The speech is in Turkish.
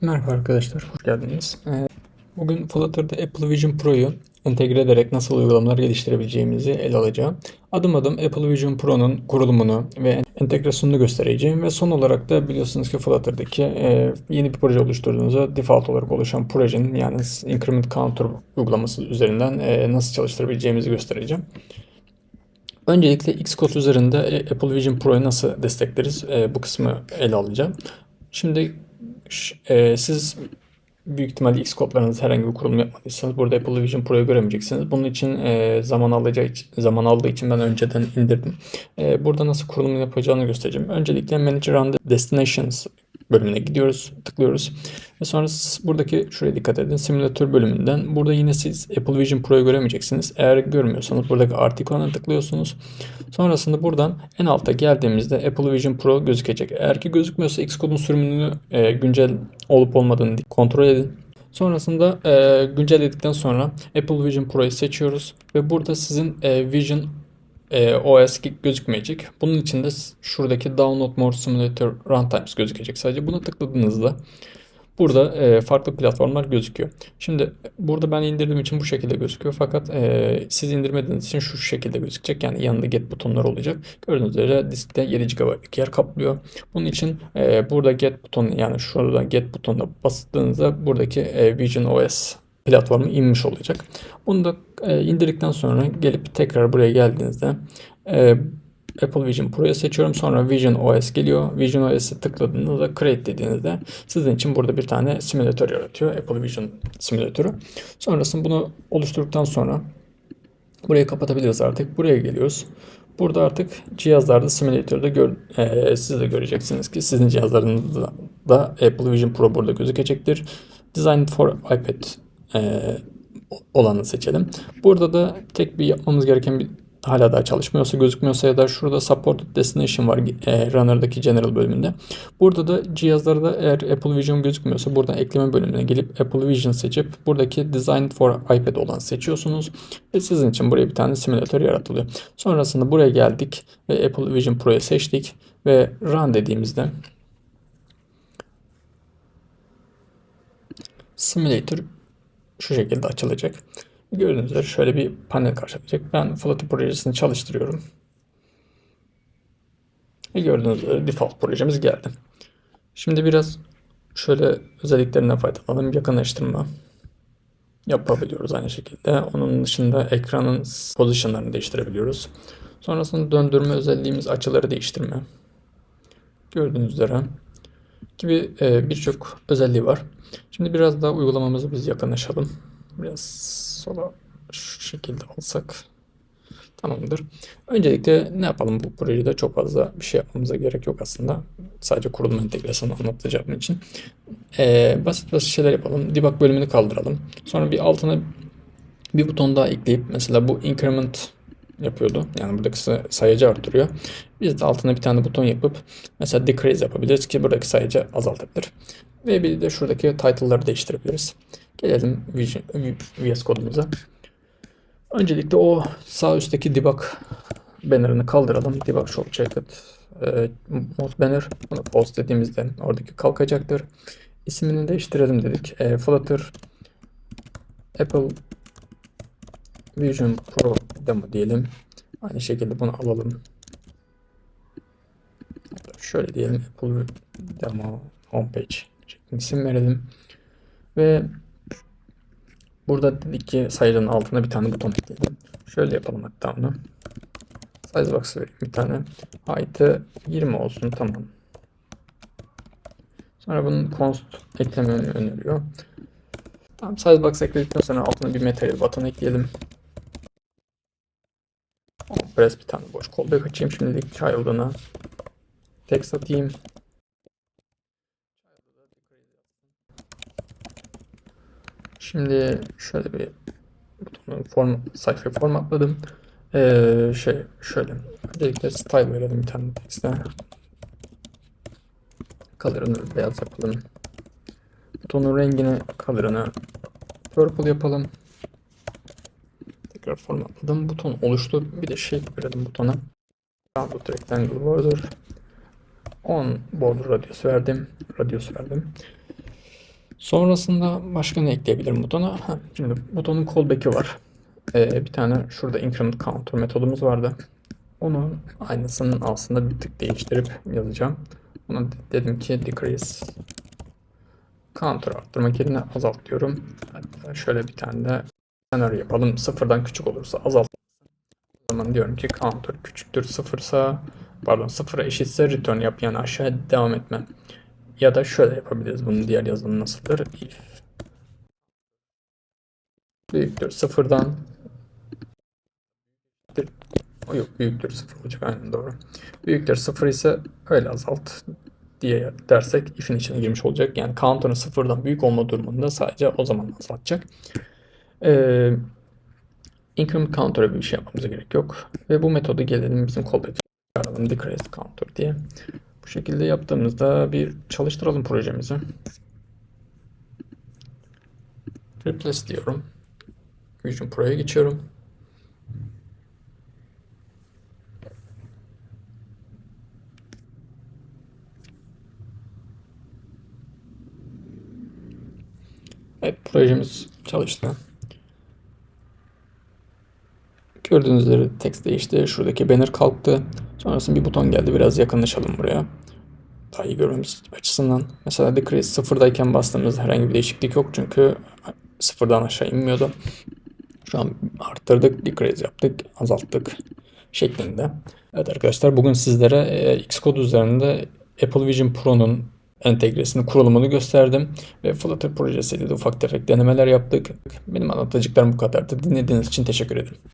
Merhaba arkadaşlar, hoş geldiniz. Ee, Bugün Flutter'da Apple Vision Pro'yu entegre ederek nasıl uygulamalar geliştirebileceğimizi ele alacağım. Adım adım Apple Vision Pro'nun kurulumunu ve entegrasyonunu göstereceğim ve son olarak da biliyorsunuz ki Flutter'daki e, yeni bir proje oluşturduğunuzda default olarak oluşan projenin yani increment counter uygulaması üzerinden e, nasıl çalıştırabileceğimizi göstereceğim. Öncelikle Xcode üzerinde e, Apple Vision Pro'yu nasıl destekleriz bu kısmı ele alacağım. Şimdi e, siz büyük ihtimalle Xcode'larınızda herhangi bir kurulum yapmadıysanız burada Apple Vision Pro'yu göremeyeceksiniz. Bunun için e, zaman alacağı zaman aldığı için ben önceden indirdim. E, burada nasıl kurulumu yapacağını göstereceğim. Öncelikle Manage Run Destinations bölümüne gidiyoruz, tıklıyoruz. Ve sonra buradaki şuraya dikkat edin. Simülatör bölümünden. Burada yine siz Apple Vision Pro'yu göremeyeceksiniz. Eğer görmüyorsanız buradaki artı ikonuna tıklıyorsunuz. Sonrasında buradan en alta geldiğimizde Apple Vision Pro gözükecek. Eğer ki gözükmüyorsa Xcode'un sürümünü e, güncel olup olmadığını kontrol edin. Sonrasında e, güncelledikten sonra Apple Vision Pro'yu seçiyoruz ve burada sizin e, Vision e, OS gözükmeyecek. Bunun için de şuradaki Download More Simulator Runtimes gözükecek. Sadece buna tıkladığınızda burada e, farklı platformlar gözüküyor. Şimdi burada ben indirdiğim için bu şekilde gözüküyor. Fakat e, siz indirmediğiniz için şu şekilde gözükecek. Yani yanında get butonlar olacak. Gördüğünüz üzere diskte 7 GB'lık yer kaplıyor. Bunun için e, burada get butonu yani şurada get butonuna bastığınızda buradaki e, Vision OS platformu inmiş olacak. Bunu da e, indirdikten sonra gelip tekrar buraya geldiğinizde e, Apple Vision Pro'yu seçiyorum. Sonra Vision OS geliyor. Vision OS'e tıkladığınızda create dediğinizde sizin için burada bir tane simülatör yaratıyor. Apple Vision simülatörü. Sonrasında bunu oluşturduktan sonra burayı kapatabiliriz artık. Buraya geliyoruz. Burada artık cihazlarda simülatörde gör, e, siz de göreceksiniz ki sizin cihazlarınızda da Apple Vision Pro burada gözükecektir. Designed for iPad e, olanı seçelim. Burada da tek bir yapmamız gereken bir hala daha çalışmıyorsa gözükmüyorsa ya da şurada Supported Destination var e, Runner'daki General bölümünde. Burada da cihazlarda eğer Apple Vision gözükmüyorsa buradan ekleme bölümüne gelip Apple Vision seçip buradaki Designed for iPad olan seçiyorsunuz ve sizin için buraya bir tane simülatör yaratılıyor. Sonrasında buraya geldik ve Apple Vision Pro'yu seçtik ve Run dediğimizde Simulator şu şekilde açılacak. Gördüğünüz üzere şöyle bir panel karşılayacak. Ben Flutter projesini çalıştırıyorum. Ve gördüğünüz üzere default projemiz geldi. Şimdi biraz şöyle özelliklerinden faydalanalım. Yakınlaştırma yapabiliyoruz aynı şekilde. Onun dışında ekranın pozisyonlarını değiştirebiliyoruz. Sonrasında döndürme özelliğimiz açıları değiştirme. Gördüğünüz üzere gibi e, birçok özelliği var. Şimdi biraz daha uygulamamızı biz yakınlaşalım. Biraz sola şu şekilde alsak tamamdır. Öncelikle ne yapalım bu projede çok fazla bir şey yapmamıza gerek yok aslında. Sadece kurulum entegrasyonu anlatacağım için. Ee, basit basit şeyler yapalım. Debug bölümünü kaldıralım. Sonra bir altına bir buton daha ekleyip mesela bu increment yapıyordu. Yani buradaki say- sayacı artırıyor. Biz de altına bir tane buton yapıp mesela decrease yapabiliriz ki buradaki sayacı azaltabilir. Ve bir de şuradaki title'ları değiştirebiliriz. Gelelim Vision, VS kodumuza. Öncelikle o sağ üstteki debug banner'ını kaldıralım. Debug shop checked e, mod banner. Bunu post dediğimizde oradaki kalkacaktır. İsmini değiştirelim dedik. E, Flutter Apple Vision Pro demo diyelim. Aynı şekilde bunu alalım. Şöyle diyelim Apple demo homepage şeklinde isim verelim. Ve burada dedik ki sayının altına bir tane buton ekleyelim. Şöyle yapalım hatta onu. Size box bir tane. Height'ı 20 olsun tamam. Sonra bunun const eklememi öneriyor. Tamam size box ekledikten sonra altına bir material button ekleyelim. Press bir tane boş callback açayım. Şimdilik child'ına text atayım. Şimdi şöyle bir form, sayfayı formatladım. Ee, şey şöyle öncelikle style verelim bir tane text'e. Color'ını beyaz yapalım. Butonun rengini color'ını purple yapalım. Tekrar formatladım. Buton oluştu. Bir de shape verelim butona. Rounded rectangle border. 10 border radius verdim. Radius verdim. Sonrasında başka ne ekleyebilirim butona? Ha, şimdi butonun callback'i var. Ee, bir tane şurada increment counter metodumuz vardı. Onun aynısının aslında bir tık değiştirip yazacağım. Ona de- dedim ki decrease counter arttırmak yerine azalt diyorum. Hatta şöyle bir tane de senaryo yapalım. Sıfırdan küçük olursa azalt. O zaman diyorum ki counter küçüktür sıfırsa pardon sıfıra eşitse return yap yani aşağı devam etme. Ya da şöyle yapabiliriz bunu diğer yazılım nasıldır? If büyüktür sıfırdan o yok büyüktür sıfır olacak aynen doğru. Büyüktür sıfır ise öyle azalt diye dersek if'in içine girmiş olacak. Yani counter'ın sıfırdan büyük olma durumunda sadece o zaman azaltacak. Ee, increment counter'a bir şey yapmamıza gerek yok. Ve bu metodu gelelim bizim callback çağıralım decrease counter diye. Bu şekilde yaptığımızda bir çalıştıralım projemizi. Replace diyorum. Vision Pro'ya geçiyorum. Evet projemiz çalıştı. Gördüğünüz üzere text değişti. Şuradaki banner kalktı. Sonrasında bir buton geldi. Biraz yakınlaşalım buraya. Daha iyi görmemiz açısından. Mesela decrease sıfırdayken bastığımızda herhangi bir değişiklik yok. Çünkü sıfırdan aşağı inmiyordu. Şu an arttırdık, decrease yaptık, azalttık şeklinde. Evet arkadaşlar bugün sizlere e, Xcode üzerinde Apple Vision Pro'nun entegresini, kurulumunu gösterdim. Ve Flutter projesiyle de ufak tefek denemeler yaptık. Benim anlatacaklarım bu kadardı. Dinlediğiniz için teşekkür ederim.